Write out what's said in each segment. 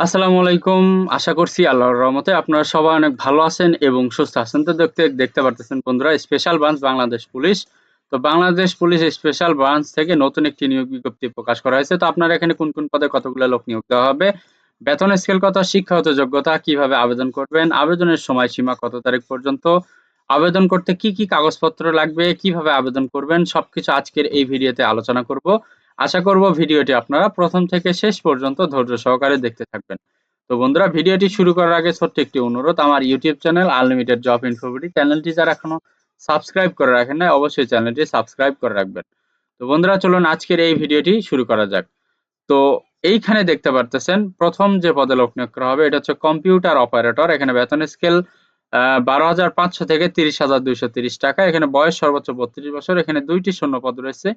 আসসালামু আলাইকুম। আশা করছি আল্লাহর রহমতে আপনারা সবাই অনেক ভালো আছেন এবং সুস্থ আছেন। তো দেখতে দেখতে পারতেছেন বন্ধুরা স্পেশাল ব্রাঞ্চ বাংলাদেশ পুলিশ। তো বাংলাদেশ পুলিশ স্পেশাল ব্রাঞ্চ থেকে নতুন একটি নিয়োগ বিজ্ঞপ্তি প্রকাশ করা হয়েছে। তো আপনারা এখানে কোন, কোন পদে কতগুলো লোক নিয়োগ দেওয়া হবে, বেতন স্কেল কত, শিক্ষাগত যোগ্যতা, কীভাবে আবেদন করবেন, আবেদনের সময়সীমা কত তারিখ পর্যন্ত, আবেদন করতে কি, কি কাগজপত্র লাগবে, কীভাবে আবেদন করবেন সবকিছু আজকের এই ভিডিওতে আলোচনা করব। আশা করব ভিডিওটি আপনারা প্রথম থেকে শেষ পর্যন্ত ধৈর্য সহকারে দেখতে থাকবেন। তো বন্ধুরা, ভিডিওটি শুরু করার আগে ছোট্ট একটি অনুরোধ আমার YouTube channel Unlimited Job InfoBD চ্যানেলটি যারা এখনও সাবস্ক্রাইব করে রাখেন নাই, অবশ্যই চ্যানেলটি সাবস্ক্রাইব করে রাখবেন। তো বন্ধুরা, চলুন আজকের এই ভিডিওটি শুরু করা যাক। তো এইখানে দেখতে পারতেছেন, প্রথম যে পদে লোক নিয়োগ করা হবে, এটা হচ্ছে কম্পিউটার অপারেটর এখানে বেতন স্কেল বারো হাজার পাঁচশো থেকে তিরিশ হাজার দুইশো তিরিশ টাকা এখানে বয়স সর্বোচ্চ বত্রিশ বছর এখানে দুইটি শূন্য পদ রয়েছে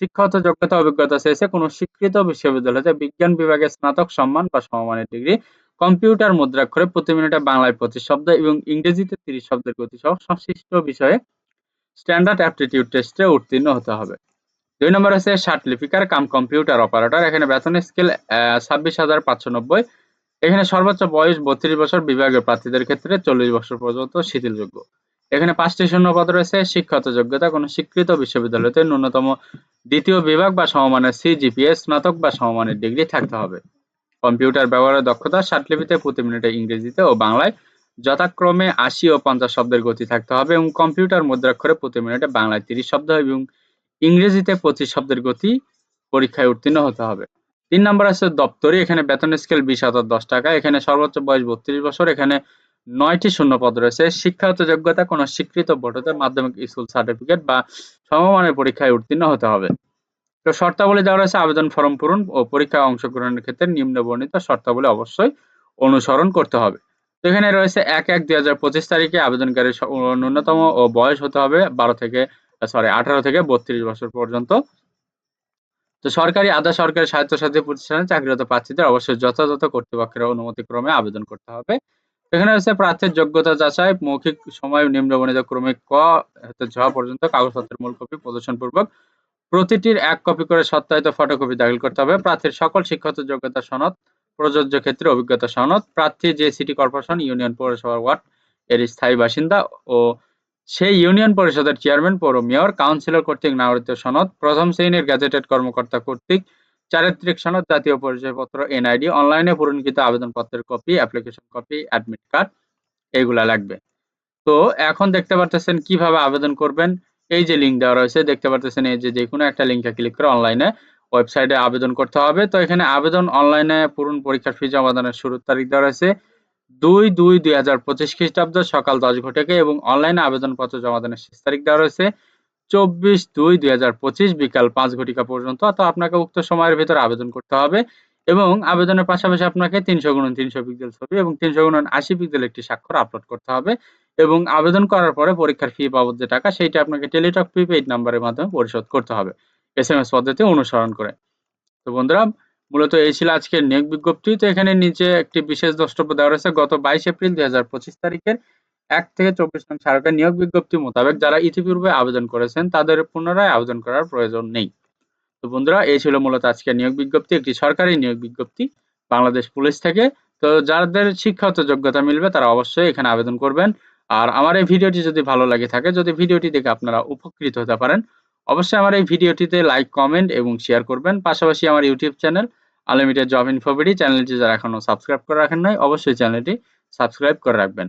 শিক্ষাগত যোগ্যতা, অভিজ্ঞতা চেয়েছে কোনো স্বীকৃত বিশ্ববিদ্যালয়তে বিজ্ঞান বিভাগে স্নাতক সম্মান বা সমমানের ডিগ্রি, কম্পিউটার মুদ্রাক্ষরে প্রতি মিনিটে বাংলায় পঁচিশ শব্দ এবং ইংরেজিতে তিরিশ শব্দের গতি সহ সংশ্লিষ্ট বিষয়ে স্ট্যান্ডার্ড অ্যাপটিটিউড টেস্টে উত্তীর্ণ হতে হবে। দুই নম্বর ষাট লিপিকার কাম কম্পিউটার অপারেটর। এখানে বেতন স্কেল ছাব্বিশ হাজার পাঁচশো নব্বই। এখানে সর্বোচ্চ বয়স বত্রিশ বছর বিভাগের প্রার্থীদের ক্ষেত্রে চল্লিশ বছর পর্যন্ত শিথিলযোগ্য। এখানে পাঁচটি শূন্য পদ রয়েছে শিক্ষাগত যোগ্যতা, কোনো স্বীকৃত বিশ্ববিদ্যালয়তে ন্যূনতম দ্বিতীয় বিভাগ বা সমমানের সিজিপিএস স্নাতক বা সমমানের ডিগ্রি থাকতে হবে। কম্পিউটার ব্যবহারের দক্ষতা ষাটলিপিতে প্রতি মিনিটে ইংরেজিতে ও বাংলায় যথাক্রমে আশি ও পঞ্চাশ শব্দের গতি থাকতে হবে এবং কম্পিউটার মুদ্রাক্ষরে প্রতি মিনিটে বাংলায় তিরিশ শব্দ এবং ইংরেজিতে পঁচিশ শব্দের গতি পরীক্ষায় উত্তীর্ণ হতে হবে। তিন নম্বর আছে দপ্তরি, এখানে বেতন স্কেল বিশ হাজার দশ টাকা, এখানে সর্বোচ্চ বয়স বত্রিশ বছর, এখানে নয়টি শূন্য পদ রয়েছে। শিক্ষাগত যোগ্যতা কোনো স্বীকৃত বোর্ডতে মাধ্যমিক স্কুল সার্টিফিকেট বা সমমানের পরীক্ষায় উত্তীর্ণ হতে হবে। তো শর্তাবলী দেওয়া রয়েছে আবেদন ফর্ম পূরণ ও পরীক্ষায় অংশগ্রহণের ক্ষেত্রে নিম্ন বর্ণিত শর্তাবলী অবশ্যই অনুসরণ করতে হবে। তো এখানে রয়েছে এক এক দুই হাজার পঁচিশ তারিখে আবেদনকারীর ন্যূনতম ও বয়স হতে হবে বারো থেকে সরি আঠারো থেকে বত্রিশ বছর পর্যন্ত। তো সরকারি, আধা সরকারি স্বায়ত্তশাসিত প্রতিষ্ঠানে চাকরিরত প্রার্থীদের অবশ্যই যথাযথ কর্তৃপক্ষের অনুমতি ক্রমে আবেদন করতে হবে। এখানে রয়েছে প্রার্থীর যোগ্যতা যাচাই, মৌখিক সময় নিম্নবর্ণিত ক্রমিক ক হতে ঝ পর্যন্ত কাগজপত্রের মূল কপি প্রদর্শন পূর্বক প্রতিটির এক কপি করে সত্যায়িত ফটোকপি দাখিল করতে হবে। প্রার্থীর সকল শিক্ষাগত যোগ্যতা সনদ, প্রযোজ্য ক্ষেত্রে অভিজ্ঞতা সনদ, প্রার্থী যে সিটি কর্পোরেশন, ইউনিয়ন পৌরসভার ওয়ার্ড, এর স্থায়ী বাসিন্দা ও সেই ইউনিয়ন পরিষদের চেয়ারম্যান, পৌর মেয়র, কাউন্সিলর কর্তৃক নাগরিক সনদ, প্রথম শ্রেণির গ্যাজেটেড কর্মকর্তা কর্তৃক চারিত্রিক সনদ, জাতীয় পরিচয়পত্র এনআইডি অনলাইনে পূরণকৃত আবেদনপত্রের copy application copy admit card এগুলা লাগবে। তো এখন দেখতে পারতেছেন কীভাবে আবেদন করবেন। এই যে লিঙ্ক দেওয়া রয়েছে, দেখতে পারতেছেন এই যে যে কোনো একটা লিঙ্কে ক্লিক করে অনলাইনে ওয়েবসাইটে আবেদন করতে হবে। তো এখানে আবেদন অনলাইনে পূরণ পরীক্ষার ফি জমাদানের শুরুর তারিখ দেওয়া রয়েছে দুই দুই দুই হাজার পঁচিশ খ্রিস্টাব্দ সকাল দশ ঘটিকে এবং অনলাইনে আবেদনপত্র জমাদানের শেষ তারিখ দেওয়া রয়েছে চব্বিশ দুই দুই হাজার পঁচিশ বিকাল পাঁচ ঘটিকা পর্যন্ত তো আপনাকে উক্ত সময়ের ভিতরে আবেদন করতে হবে এবং আবেদনের পাশাপাশি আপনাকে তিনশো গুণন তিনশো পিক্সেল ছবি এবং তিনশো গুণন আশি পিক্সেল একটি স্বাক্ষর আপলোড করতে হবে এবং আবেদন করার পরে পরীক্ষার ফি বাবদ যে টাকা সেইটা আপনাকে টেলিটক প্রিপেইড নাম্বারের মাধ্যমে পরিশোধ করতে হবে এস এম এস পদ্ধতি অনুসরণ করে। তো বন্ধুরা, মূলত এই ছিল আজকের নিয়োগ বিজ্ঞপ্তি। তো এখানে নিচে একটি বিশেষ দ্রষ্টব্য দেওয়া রয়েছে, গত বাইশ এপ্রিল দুই হাজার পঁচিশ তারিখের এক থেকে চব্বিশ নং সরকার নিয়োগ বিজ্ঞপ্তি মোতাবেক যারা ইতিপূর্বে আবেদন করেছেন, তাদের পুনরায় আবেদন করার প্রয়োজন নেই। তো বন্ধুরা, এই ছিল মূলত আজকের নিয়োগ বিজ্ঞপ্তি, একটি সরকারি নিয়োগ বিজ্ঞপ্তি বাংলাদেশ পুলিশ থেকে। তো যাদের শিক্ষাগত যোগ্যতা মিলবে, তারা অবশ্যই এখানে আবেদন করবেন। আর আমার এই ভিডিওটি যদি ভালো লাগে থাকে, যদি ভিডিওটি দেখে আপনারা উপকৃত হতে পারেন, অবশ্যই আমার এই ভিডিওটিতে লাইক, কমেন্ট এবং শেয়ার করবেন। পাশাপাশি আমার YouTube channel Unlimited Job InfoBD চ্যানেলটি যারা এখনও সাবস্ক্রাইব করে রাখেন নাই, অবশ্যই চ্যানেলটি সাবস্ক্রাইব করে রাখবেন।